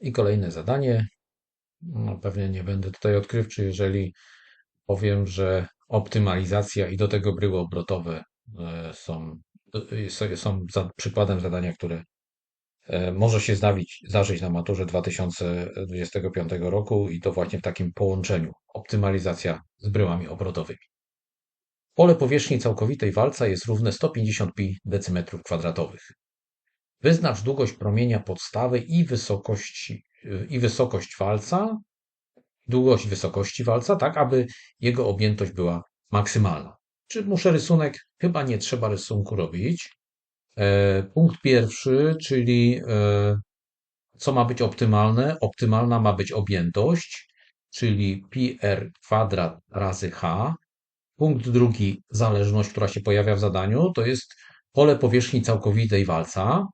I kolejne zadanie. No, pewnie nie będę tutaj odkrywczy, jeżeli powiem, że optymalizacja i do tego bryły obrotowe e, są, e, są za, przykładem zadania, które e, może się zdawić, zdarzyć na maturze 2025 roku i to właśnie w takim połączeniu optymalizacja z bryłami obrotowymi. Pole powierzchni całkowitej walca jest równe 150 pi decymetrów kwadratowych. Wyznacz długość promienia podstawy i wysokość, i wysokość walca, długość wysokości walca, tak aby jego objętość była maksymalna. Czy muszę rysunek? Chyba nie trzeba rysunku robić. E, punkt pierwszy, czyli e, co ma być optymalne? Optymalna ma być objętość, czyli pi r kwadrat razy h. Punkt drugi, zależność, która się pojawia w zadaniu, to jest pole powierzchni całkowitej walca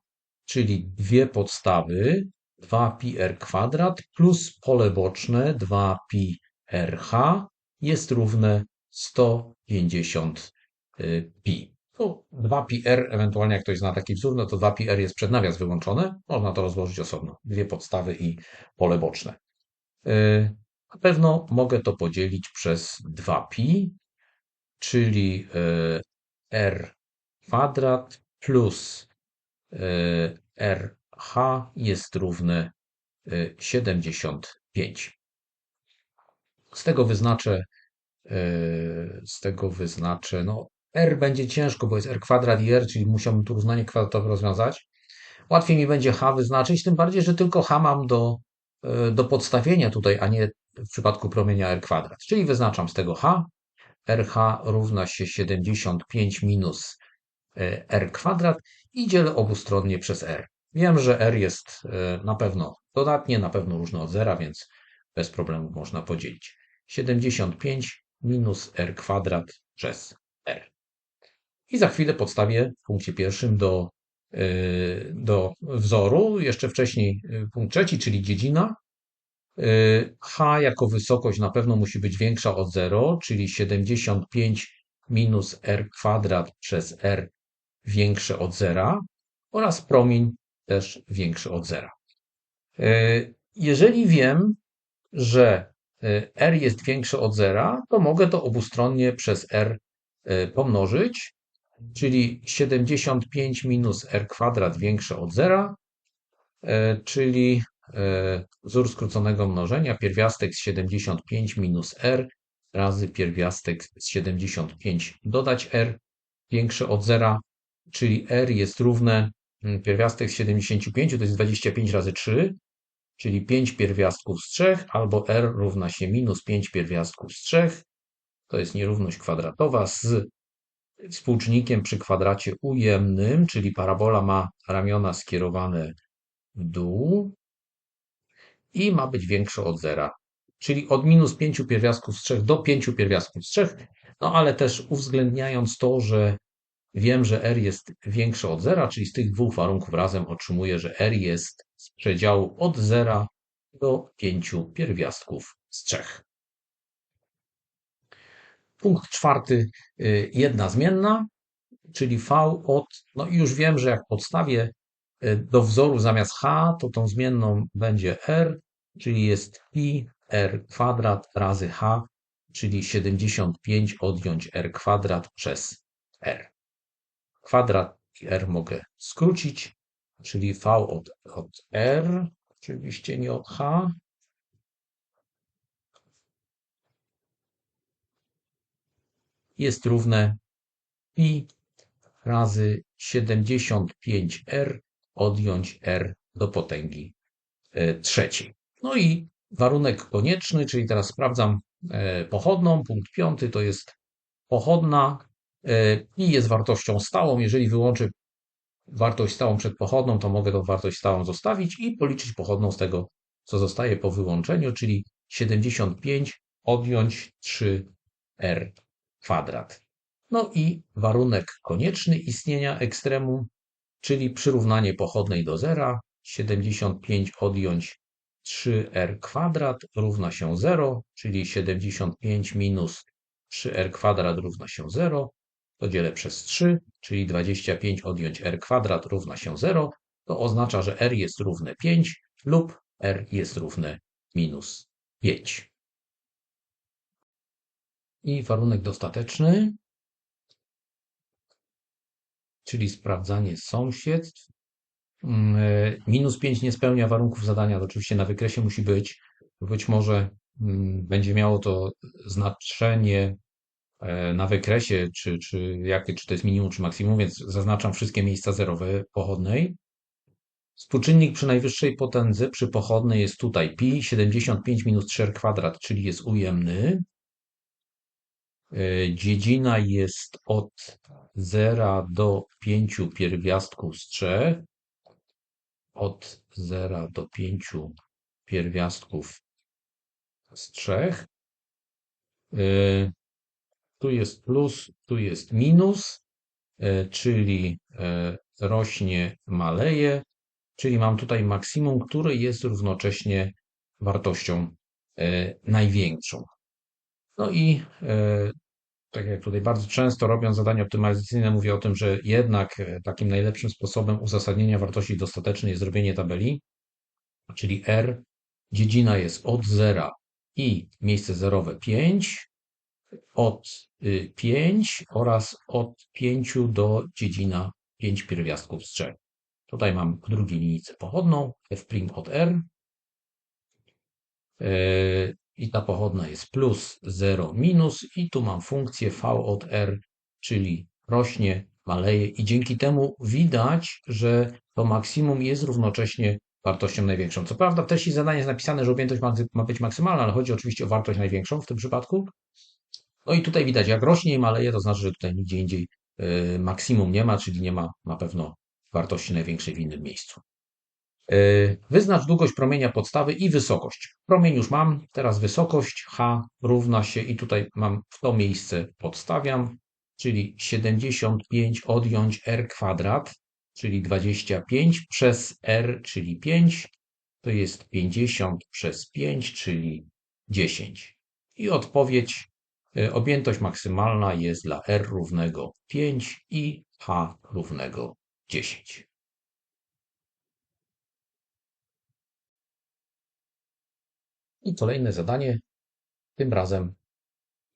czyli dwie podstawy 2πr kwadrat plus pole boczne 2πrh jest równe 150 pi. Tu 2πr, ewentualnie jak ktoś zna taki wzór, no to 2πr jest przed nawias wyłączone. Można to rozłożyć osobno. Dwie podstawy i pole boczne. Y, na pewno mogę to podzielić przez 2pi, czyli y, r kwadrat plus RH jest równe 75. Z tego wyznaczę, z tego wyznaczę, no R będzie ciężko, bo jest R kwadrat i R, czyli musiałbym tu równanie kwadratowe rozwiązać. Łatwiej mi będzie H wyznaczyć, tym bardziej, że tylko H mam do, do podstawienia tutaj, a nie w przypadku promienia R kwadrat. Czyli wyznaczam z tego H. RH równa się 75 minus R kwadrat i dzielę obustronnie przez r. Wiem, że r jest e, na pewno dodatnie, na pewno różne od zera, więc bez problemu można podzielić. 75 minus r kwadrat przez r. I za chwilę podstawię w punkcie pierwszym do, e, do wzoru. Jeszcze wcześniej e, punkt trzeci, czyli dziedzina. h jako wysokość na pewno musi być większa od 0, czyli 75 minus r kwadrat przez r większe od zera oraz promień też większy od zera. E, jeżeli wiem, że e, r jest większe od zera, to mogę to obustronnie przez r e, pomnożyć, czyli 75 minus r kwadrat większe od zera, czyli wzór skróconego mnożenia, pierwiastek z 75 minus r razy pierwiastek z 75 dodać r większe od zera czyli r jest równe mm, pierwiastek z 75 to jest 25 razy 3, czyli 5 pierwiastków z 3, albo r równa się minus 5 pierwiastków z 3. To jest nierówność kwadratowa z współczynnikiem przy kwadracie ujemnym, czyli parabola ma ramiona skierowane w dół i ma być większe od zera, czyli od minus 5 pierwiastków z 3 do 5 pierwiastków z 3, no ale też uwzględniając to, że Wiem, że r jest większe od zera, czyli z tych dwóch warunków razem otrzymuję, że r jest z przedziału od zera do 5 pierwiastków z 3. Punkt czwarty, y, jedna zmienna, czyli v od, no już wiem, że jak podstawię y, do wzoru zamiast h, to tą zmienną będzie r, czyli jest pi r kwadrat razy h, czyli 75 odjąć r kwadrat przez r kwadrat r mogę skrócić, czyli v od, od r, oczywiście nie od h. Jest równe pi razy 75r odjąć r do potęgi e, trzeciej. No i warunek konieczny, czyli teraz sprawdzam e, pochodną. Punkt piąty to jest pochodna i e, jest wartością stałą. Jeżeli wyłączę wartość stałą przed pochodną, to mogę tą wartość stałą zostawić i policzyć pochodną z tego, co zostaje po wyłączeniu, czyli 75 odjąć 3r kwadrat. No i warunek konieczny istnienia ekstremum, czyli przyrównanie pochodnej do zera. 75 odjąć 3r kwadrat równa się 0, czyli 75 minus 3r kwadrat równa się 0 to dzielę przez 3, czyli 25 odjąć r kwadrat równa się 0, to oznacza, że r jest równe 5 lub r jest równe minus 5. I warunek dostateczny, czyli sprawdzanie sąsiedztw. Mm, minus 5 nie spełnia warunków zadania, to oczywiście na wykresie musi być. Być może mm, będzie miało to znaczenie e, na wykresie, czy, czy, jakie, czy to jest minimum, czy maksimum, więc zaznaczam wszystkie miejsca zerowe pochodnej. Współczynnik przy najwyższej potędze przy pochodnej jest tutaj pi 75 minus 3 kwadrat, czyli jest ujemny. E, dziedzina jest od 0 do 5 pierwiastków z 3. Od 0 do 5 pierwiastków z 3. E, tu jest plus, tu jest minus, e, czyli rośnie, maleje, czyli mam tutaj maksimum, które jest równocześnie wartością największą. No i e, tak jak tutaj bardzo często robiąc zadania optymalizacyjne, mówię o tym, że jednak e, takim najlepszym sposobem uzasadnienia wartości dostatecznej jest zrobienie tabeli, czyli R, dziedzina jest od 0 i miejsce zerowe 5, od 5 y, oraz od 5 do dziedzina 5 pierwiastków z 3. Tutaj mam w drugiej linijce pochodną f' od R. E, i ta pochodna jest plus 0 minus i tu mam funkcję v od r, czyli rośnie, maleje i dzięki temu widać, że to maksimum jest równocześnie wartością największą. Co prawda w treści zadania jest napisane, że objętość ma być maksymalna, ale chodzi oczywiście o wartość największą w tym przypadku. No i tutaj widać, jak rośnie i maleje, to znaczy, że tutaj nigdzie indziej y, maksimum nie ma, czyli nie ma na pewno wartości największej w innym miejscu. E, wyznacz długość promienia podstawy i wysokość. Promień już mam, teraz wysokość h równa się i tutaj mam w to miejsce podstawiam, czyli 75 odjąć r kwadrat, czyli 25 przez r, czyli 5, to jest 50 przez 5, czyli 10. I odpowiedź, e, objętość maksymalna jest dla r równego 5 i h równego 10. I kolejne zadanie, tym razem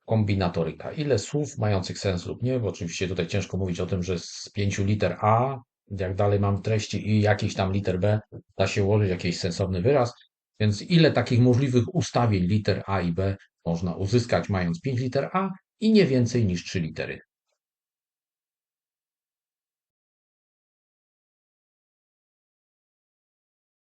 kombinatoryka. Ile słów mających sens lub nie, bo oczywiście tutaj ciężko mówić o tym, że z pięciu liter A, jak dalej mam treści i jakiś tam liter B, da się ułożyć jakiś sensowny wyraz. Więc ile takich możliwych ustawień liter A i B można uzyskać mając 5 liter A i nie więcej niż 3 litery